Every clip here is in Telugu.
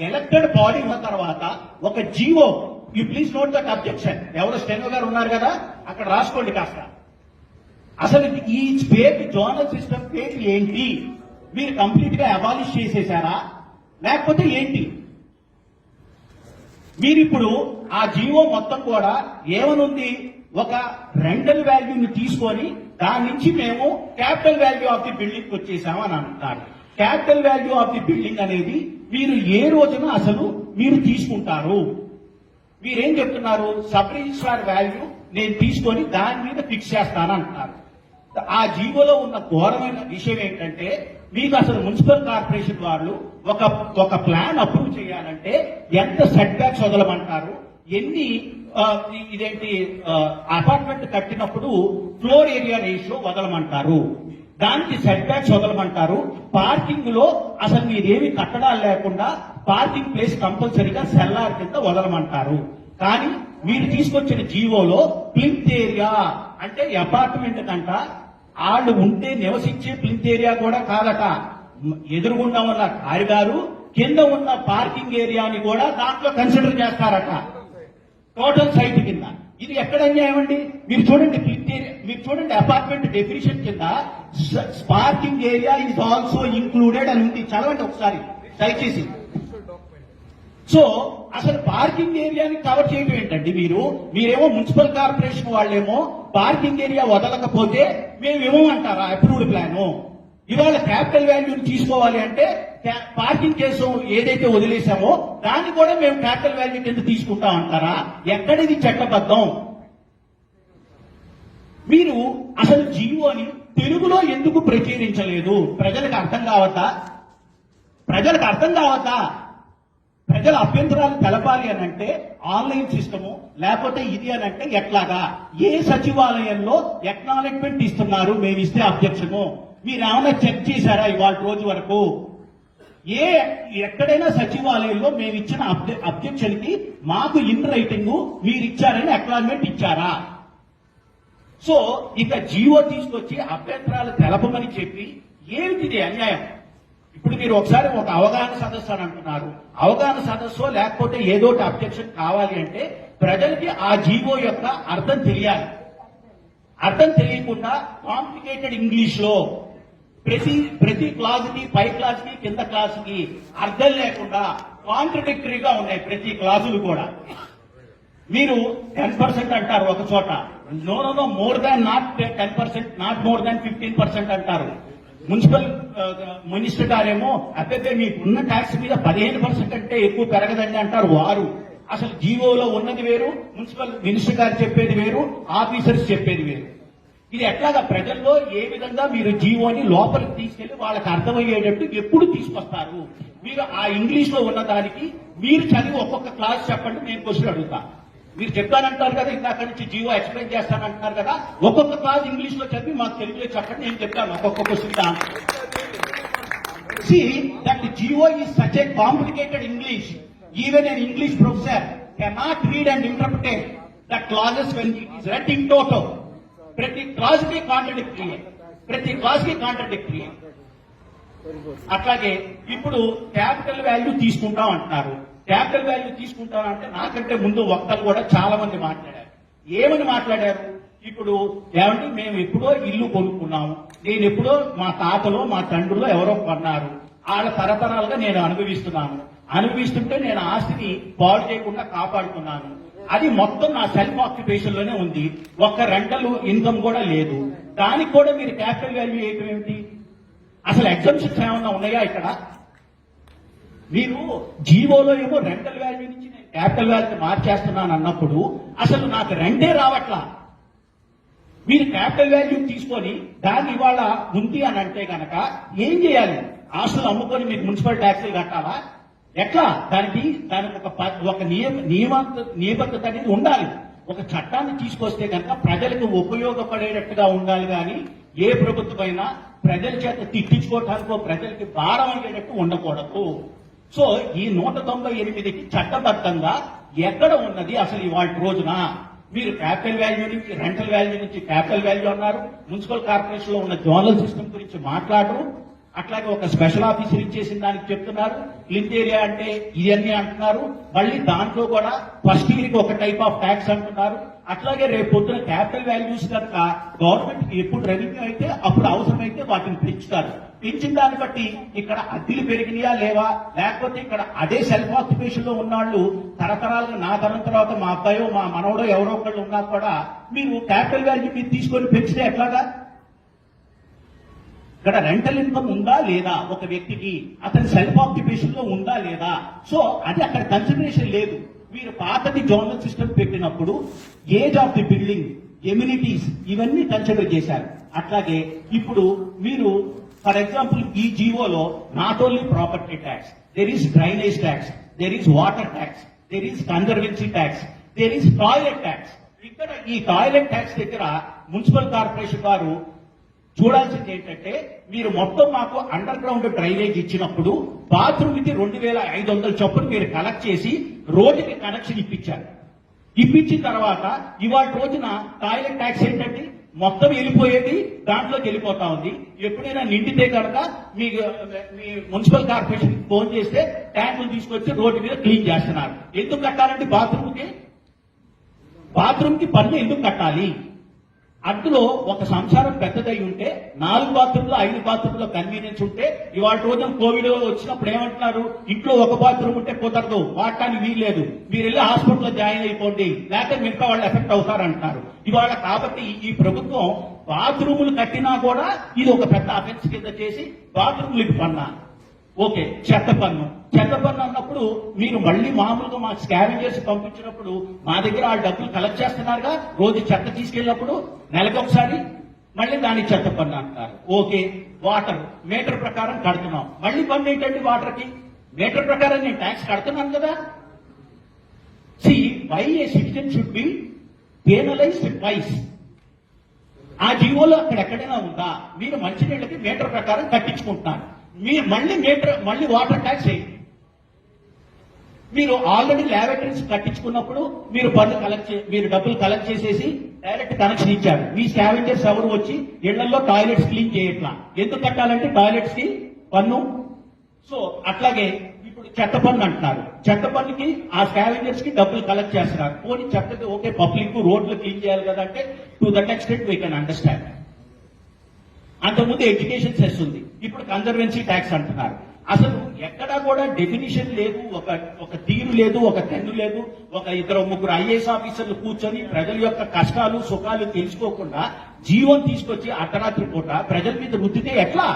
ఎలక్టెడ్ బాడీ ఉన్న తర్వాత ఒక GO you please note that objection ఎవరు స్టెనో గారు ఉన్నారు కదా అక్కడ రాసుకోండి కాస్త. అసలు ఈ స్టేట్ జోనల్ సిస్టమ్ స్టేట్ ఏంటి? మీరు కంప్లీట్గా అబాలిష్ చేసేసారా? లేకపోతే ఏంటి? మీరు ఇప్పుడు ఆ జీవో మొత్తం కూడా ఏమనుంది? ఒక రెంటల్ వాల్యూని తీసుకొని దాని నుంచి మేము capital value of the building వచ్చేసాము అని అంటారు. Capital value of the building అనేది మీరు ఏ రోజున అసలు మీరు తీసుకుంటారు? మీరేం చెప్తున్నారు? సబ్ రిజిస్ట్రార్ వాల్యూ నేను తీసుకొని దాని మీద ఫిక్స్ చేస్తాను అంటున్నారు. ఆ జీవోలో ఉన్న ఘోరమైన విషయం ఏంటంటే మీకు అసలు మున్సిపల్ కార్పొరేషన్ వాళ్ళు ఒక ఒక ప్లాన్ అప్రూవ్ చేయాలంటే ఎంత సెట్ బ్యాక్స్ వదలమంటారు? ఎన్ని ఇదేంటి అపార్ట్మెంట్ కట్టినప్పుడు ఫ్లోర్ ఏరియా రేషియో వదలమంటారు? దానికి సెట్ బ్యాక్స్ వదలమంటారు. పార్కింగ్లో అసలు మీరేమి కట్టడాలు లేకుండా పార్కింగ్ ప్లేస్ కంపల్సరీగా సెల్లార్ కింద వదలమంటారు. కానీ మీరు తీసుకొచ్చిన జీవోలో ప్లింత్ ఏరియా అంటే అపార్ట్మెంట్ కంట వాళ్ళు ఉంటే నివసించే ప్లింత్ ఏరియా కూడా కాదట. మ- ఎదురుగుండా ఉన్న కారిడారు కింద ఉన్న పార్కింగ్ ఏరియాని కూడా దాంట్లో కన్సిడర్ చేస్తారట. టోటల్ సైట్ కింద. ఇది ఎక్కడ అన్యాయం అండి మీరు చూడండి మీరు చూడండి అపార్ట్మెంట్ డెఫినేషన్ కింద parking area is also included అని ఉంది. చదవండి ఒకసారి దయచేసి. సో అసలు పార్కింగ్ ఏరియాని కవర్ చేయడం ఏంటండి మీరు? మీరేమో మున్సిపల్ కార్పొరేషన్ వాళ్ళేమో పార్కింగ్ ఏరియా వదలకపోతే మేము అంటారా? అప్రూవ్డ్ ప్లాన్ ఇవాళ క్యాపిటల్ వాల్యూని తీసుకోవాలి అంటే పార్కింగ్ కేసు ఏదైతే వదిలేసామో దాన్ని కూడా మేము క్యాపిటల్ వాల్యూ కింద తీసుకుంటాం అంటారా? ఎక్కడిది చట్టబద్ధం? మీరు అసలు జీవోని తెలుగులో ఎందుకు ప్రచురించలేదు? ప్రజలకు అర్థం కావతా ప్రజలకు అర్థం కావతా ప్రజల అభ్యంతరాలు తెలపాలి అని అంటే ఆన్లైన్ సిస్టము లేకపోతే ఇది అని అంటే ఎట్లాగా? ఏ సచివాలయంలో ఎక్నాలెడ్జ్మెంట్ ఇస్తున్నారు? మేము ఇస్తే అబ్జెక్షను మీరు ఏమైనా చెక్ చేశారా ఇవాళ రోజు వరకు? ఏ ఎక్కడైనా సచివాలయంలో మేము ఇచ్చిన అబ్జెక్షన్కి మాకు ఇన్ రైటింగ్ మీరు ఇచ్చారని అక్నాలజ్మెంట్ ఇచ్చారా? సో ఇక జీవో తీసుకొచ్చి అభ్యంతరాలు తెలపమని చెప్పి ఏమిటిది అన్యాయం? ఇప్పుడు మీరు ఒకసారి ఒక అవగాహన సదస్సు అని అంటున్నారు. అవగాహన సదస్సు లేకపోతే ఏదో ఒకటి అబ్జెక్షన్ కావాలి అంటే ప్రజలకి ఆ జీవో యొక్క అర్థం తెలియాలి. అర్థం తెలియకుండా కాంప్లికేటెడ్ ఇంగ్లీష్లో ప్రతి ప్రతి క్లాస్కి పై క్లాస్కి కింద క్లాస్కి అర్థం లేకుండా కాంట్రడిక్టరీగా ఉన్నాయి ప్రతి క్లాసులు కూడా. మీరు టెన్ పర్సెంట్ అంటారు ఒక చోట. No no no more than not ten percent not more than fifteen percent అంటారు. మున్సిపల్ మినిస్టర్ uh, గారేమో అబ్బే మీకున్న ట్యాక్స్ మీద పదిహేను పర్సెంట్ అంటే ఎక్కువ పెరగదండి అంటారు వారు. అసలు జీవోలో ఉన్నది వేరు మున్సిపల్ మినిస్టర్ గారు చెప్పేది వేరు ఆఫీసర్స్ చెప్పేది వేరు. ఇది ఎట్లాగా ప్రజల్లో ఏ విధంగా మీరు జీవోని లోపలికి తీసుకెళ్ళి వాళ్ళకి అర్థమయ్యేటట్టు ఎప్పుడు తీసుకొస్తారు? మీరు ఆ ఇంగ్లీష్లో ఉన్న దానికి మీరు చదివి ఒక్కొక్క క్లాస్ చెప్పండి నేను క్వశ్చన్ అడుగుతా. మీరు చెప్తానంటారు కదా ఇందాక నుంచి జీవో ఎక్స్ప్లెయిన్ చేస్తానంటున్నారు కదా ఒక్కొక్క క్లాస్ ఇంగ్లీష్లో చదివి మాకు తెలుగులో చెప్పండి నేను చెప్తాను ఒక్కొక్క question see that GO GO such a complicated English even an English professor cannot read and interpret the clauses when it is read in in. ప్రతి క్లాస్కి కాంట్రడిక్టరీ ప్రతి క్లాస్కి కాంట్రడిక్టరీ అట్లాగే ఇప్పుడు క్యాపిటల్ వాల్యూ తీసుకుంటాం అంటున్నారు. క్యాపిటల్ వాల్యూ తీసుకుంటాం అంటే నాకంటే ముందు వక్తలు కూడా చాలా మంది మాట్లాడారు. ఏమని మాట్లాడారు? ఇప్పుడు ఏమంటే మేము ఎప్పుడో ఇల్లు కొనుక్కున్నాము. నేను ఎప్పుడో మా తాతలో మా తండ్రిలో ఎవరో కొన్నారు వాళ్ళ తరతరాలుగా నేను అనుభవిస్తున్నాను. అనుభవిస్తుంటే నేను ఆస్తిని పాడు చేయకుండా కాపాడుతున్నాను అది మొత్తం నా సెల్ఫ్ ఆక్యుపేషన్లోనే ఉంది. ఒక్క రెంటల్ ఇన్కమ్ కూడా లేదు. దానికి కూడా మీరు క్యాపిటల్ వాల్యూ వేయటం ఏమిటి అసలు ఎగ్జామ్షన్స్ ఏమన్నా ఉన్నాయా ఇక్కడ? మీరు జీవోలో ఏమో రెంటల్ వాల్యూ నుంచి నేను క్యాపిటల్ వాల్యూ మార్చేస్తున్నాను అన్నప్పుడు అసలు నాకు రెంటే రావట్లా. మీరు క్యాపిటల్ వాల్యూ తీసుకొని దాన్ని ఇవాళ ఉంది అని అంటే కనుక ఏం చేయాలి? ఆస్తులు అమ్ముకొని మీకు మున్సిపల్ ట్యాక్సులు కట్టాలా? ఎట్లా? దానికి దానికి ఒక ప- ఒక నియమ నియమ నియమబద్ధత అనేది ఉండాలి. ఒక చట్టాన్ని తీసుకొస్తే కనుక ప్రజలకు ఉపయోగపడేటట్టుగా ఉండాలి కానీ ఏ ప్రభుత్వమైనా ప్రజల చేత తిట్టించుకోవటానికో ప్రజలకి భారం అయ్యేటట్టు ఉండకూడదు. సో ఈ నూట తొంభై ఎనిమిదికి చట్టబద్ధంగా ఎక్కడ ఉన్నది అసలు ఇవాళ రోజున? మీరు క్యాపిటల్ వాల్యూ నుంచి రెంటల్ వాల్యూ నుంచి క్యాపిటల్ వాల్యూ అన్నారు. మున్సిపల్ కార్పొరేషన్లో ఉన్న జోనల్ సిస్టమ్ గురించి మాట్లాడరు. అట్లాగే ఒక స్పెషల్ ఆఫీసర్ ఇచ్చేసిన దానికి చెప్తున్నారు. లింక్ ఏరియా అంటే ఇవన్నీ అంటున్నారు. మళ్ళీ దాంట్లో కూడా ఫస్ట్ ఇయర్ ఒక టైప్ ఆఫ్ ట్యాక్స్ అంటున్నారు. అట్లాగే రేపు పొద్దున క్యాపిటల్ వాల్యూస్ కనుక గవర్నమెంట్ ఎప్పుడు రెవెన్యూ అయితే అప్పుడు అవసరమైతే వాటిని పెంచుతారు. పెంచిన దాన్ని బట్టి ఇక్కడ అద్దెలు పెరిగినాయా లేవా? లేకపోతే ఇక్కడ అదే సెల్ఫ్ ఆక్యుపేషన్లో ఉన్నాళ్ళు తరతరాలుగా నా తరం తర్వాత మా అబ్బాయో మా మనవడో ఎవరో ఒకళ్ళు ఉన్నా కూడా మీరు క్యాపిటల్ వాల్యూ మీరు తీసుకొని పెంచితే ఎట్లాగా? ఇక్కడ రెంటల్ ఇన్కమ్ ఉందా లేదా? ఒక వ్యక్తికి అతని సెల్ఫ్ ఆక్యుపేషన్లో ఉందా లేదా? సో అది అక్కడ కన్సిడరేషన్ లేదు. మీరు పాతది జోనల్ సిస్టమ్ పెట్టినప్పుడు age of the building amenities ఇవన్నీ కన్సిడర్ చేశారు. అట్లాగే ఇప్పుడు మీరు ఫర్ ఎగ్జాంపుల్ ఈ జీవోలో not only property tax there is drainage tax there is water tax there is conservancy tax there is toilet tax ఇక్కడ ఈ టాయిలెట్ ట్యాక్స్ దగ్గర మున్సిపల్ కార్పొరేషన్ వారు చూడాల్సింది ఏంటంటే మీరు మొత్తం మాకు అండర్ గ్రౌండ్ డ్రైనేజ్ ఇచ్చినప్పుడు బాత్రూమ్ ఇది రెండు వేల ఐదు వందల చొప్పున మీరు కలెక్ట్ చేసి రోజుకి కనెక్షన్ ఇప్పించారు. ఇప్పించిన తర్వాత ఇవాళ రోజున టాయిలెట్ ట్యాక్స్ ఏంటంటే మొత్తం వెళ్ళిపోయేది దాంట్లోకి వెళ్ళిపోతా ఉంది. ఎప్పుడైనా నిండితే కనుక మీ మీ మున్సిపల్ కార్పొరేషన్ ఫోన్ చేస్తే ట్యాంకులు తీసుకొచ్చి రోడ్డు మీద క్లీన్ చేస్తున్నారు. ఎందుకు కట్టాలంటే బాత్రూమ్కి బాత్రూమ్కి పన్ను ఎందుకు కట్టాలి? అందులో ఒక సంసారం పెద్దదై ఉంటే నాలుగు బాత్రూంలో ఐదు బాత్రూంలో కన్వీనియన్స్ ఉంటే ఇవాళ రోజున కోవిడ్ వచ్చినప్పుడు ఏమంటున్నారు? ఇంట్లో ఒక బాత్రూమ్ ఉంటే కుదరదు వాడటానికి వీల్లేదు. మీరు వెళ్ళి హాస్పిటల్లో జాయిన్ అయిపోండి. లేకపోతే మిగతా వాళ్ళు ఎఫెక్ట్ అవుతారంటున్నారు. ఇవాళ కాబట్టి ఈ ప్రభుత్వం బాత్రూములు కట్టినా కూడా ఇది ఒక పెద్ద అఫెన్స్ కింద చేసి బాత్రూములకి పన్నా ఓకే చెత్త పన్ను. చెత్త అన్నప్పుడు మీరు మళ్ళీ మామూలుగా మా స్కావెంజర్స్ పంపించినప్పుడు మా దగ్గర ఆ డబ్బులు కలెక్ట్ చేస్తున్నారుగా? రోజు చెత్త తీసుకెళ్ళినప్పుడు? నెలకొకసారి మళ్ళీ దాన్ని చెత్త పన్ను అంటారు. ఓకే వాటర్ మీటర్ ప్రకారం కడుతున్నాం. మళ్ళీ పన్ను ఏంటండి వాటర్కి మీటర్ ప్రకారం నేను ట్యాక్స్ కడుతున్నాను కదా. See why a citizen should be penalized vice ఆ జీవోలో అక్కడ ఎక్కడైనా ఉందా? మీరు మంచినీళ్ళకి మీటర్ ప్రకారం కట్టించుకుంటున్నారు. మీరు మళ్ళీ మీటర్ మళ్ళీ వాటర్ ట్యాక్స్ వేయండి మీరు ఆల్రెడీ ల్యాబొరేటరీస్ కట్టించుకున్నప్పుడు మీరు పన్ను కలెక్ట్ మీరు డబ్బులు కలెక్ట్ చేసేసి డైరెక్ట్ కనెక్షన్ ఇచ్చారు. మీ స్కావెంజర్స్ ఎవరు వచ్చి ఇళ్ళలో టాయిలెట్స్ క్లీన్ చేయట్లా? ఎందుకు కట్టాలంటే టాయిలెట్స్కి పన్ను? సో అట్లాగే ఇప్పుడు చెత్త పన్ను అంటున్నారు. చెత్త పన్నుకి ఆ స్కావెంజర్స్కి డబ్బులు కలెక్ట్ చేస్తున్నారు. పోనీ చెత్తకి ఓకే పబ్లిక్ రోడ్లు క్లీన్ చేయాలి కదా అంటే to that extent we can understand అంతకుముందు ఎడ్యుకేషన్ సెస్ ఉంది. ఇప్పుడు కన్జర్వెన్సీ ట్యాక్స్ అంటున్నారు. అసలు ఎక్కడా కూడా డెఫినిషన్ లేదు ఒక ఒక తీరు లేదు ఒక తెన్ను లేదు ఒక ఇద్దరు ముగ్గురు ఐఏఎస్ ఆఫీసర్లు కూర్చొని ప్రజల యొక్క కష్టాలు సుఖాలు తెలుసుకోకుండా జీవం తీసుకొచ్చి అర్ధరాత్రి పూట ప్రజల మీద రుద్దితే ఎట్లా?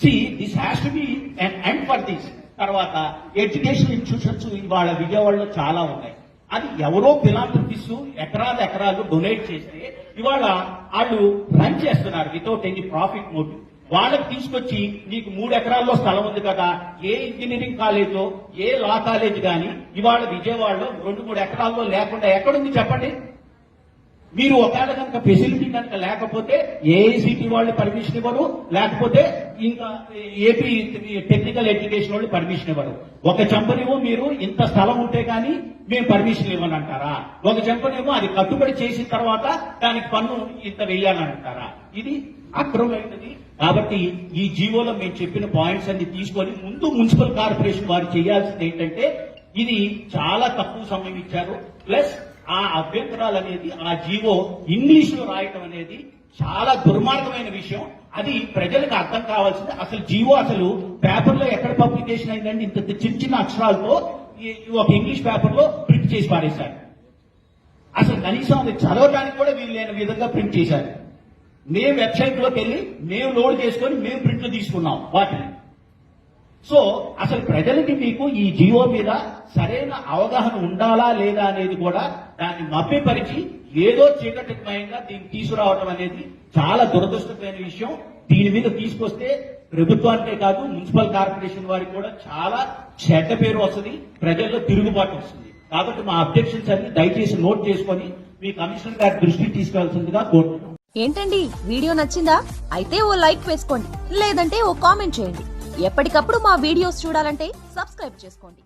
See this has to be and end for this తర్వాత ఎడ్యుకేషన్ ఇన్స్టిట్యూషన్స్ ఇవాళ విజయవాడలో చాలా ఉన్నాయి. అది ఎవరో ఫిలాంథ్రపిస్ ఎకరాలు ఎకరాలు డొనేట్ చేస్తే ఇవాళ వాళ్ళు రన్ చేస్తున్నారు వితౌట్ ఎనీ ప్రాఫిట్ మోటివ్ వాళ్ళకి తీసుకొచ్చి నీకు మూడు ఎకరాల్లో స్థలం ఉంది కదా ఏ ఇంజనీరింగ్ కాలేజో ఏ లా కాలేజ్ కానీ ఇవాళ విజయవాడలో రెండు మూడు ఎకరాల్లో లేకుండా ఎక్కడుంది చెప్పండి? మీరు ఒకవేళ కనుక ఫెసిలిటీ కనుక లేకపోతే ఏఐసిటి వాళ్ళు పర్మిషన్ ఇవ్వరు లేకపోతే ఇంకా ఏపీ టెక్నికల్ ఎడ్యుకేషన్ వాళ్ళు పర్మిషన్ ఇవ్వరు. ఒక చెంపనేమో మీరు ఇంత స్థలం ఉంటే కానీ మేము పర్మిషన్ ఇవ్వనంటారా? ఒక చెంపనేమో అది కట్టుబడి చేసిన తర్వాత దానికి పన్ను ఇంత వెయ్యాలని అంటారా ఇది అక్రమైనది కాబట్టి ఈ జీవోలో మేము చెప్పిన పాయింట్స్ అన్ని తీసుకొని ముందు మున్సిపల్ కార్పొరేషన్ వారు చేయాల్సింది ఏంటంటే ఇది చాలా తక్కువ సమయం ఇచ్చారు. ప్లస్ ఆ అభ్యంతరాలు అనేది ఆ జీవో ఇంగ్లీష్లో రాయటం అనేది చాలా దుర్మార్గమైన విషయం. అది ప్రజలకు అర్థం కావాల్సింది. అసలు జీవో అసలు పేపర్లో ఎక్కడ పబ్లికేషన్ అయిందండి? ఇంత చిన్న చిన్న అక్షరాలతో ఈ- ఒక ఇంగ్లీష్ పేపర్లో ప్రింట్ చేసి పారేశారు. అసలు కనీసం అది చదవడానికి కూడా వీలు లేని విధంగా ప్రింట్ చేశారు. మేము వెబ్సైట్లోకి వెళ్ళి మేము లోడ్ చేసుకొని మేము ప్రింట్లు తీసుకున్నాం వాటిని. సో అసలు ప్రజలకి మీకు ఈ జియో మీద సరైన అవగాహన ఉండాలా లేదా అనేది కూడా దాన్ని మభ్యపరిచి ఏదో చీకటిమయంగా దీన్ని తీసుకురావడం అనేది చాలా దురదృష్టమైన విషయం. దీని మీద తీసుకొస్తే ప్రభుత్వానికే కాదు మున్సిపల్ కార్పొరేషన్ వారికి కూడా చాలా చెడ్డ పేరు వస్తుంది ప్రజల్లో తిరుగుబాటు వస్తుంది. కాబట్టి మా అబ్జెక్షన్స్ అన్ని దయచేసి నోట్ చేసుకొని మీ కమిషనర్ గారి దృష్టికి తీసుకెళ్తుందిగా కోరుతున్నాం ఏంటండి వీడియో నచ్చిందా? అయితే ఓ లైక్ వేసుకోండి లేదంటే ఓ కామెంట్ చేయండి. ఎప్పటికప్పుడు మా వీడియోస్ చూడాలంటే సబ్స్క్రైబ్ చేసుకోండి.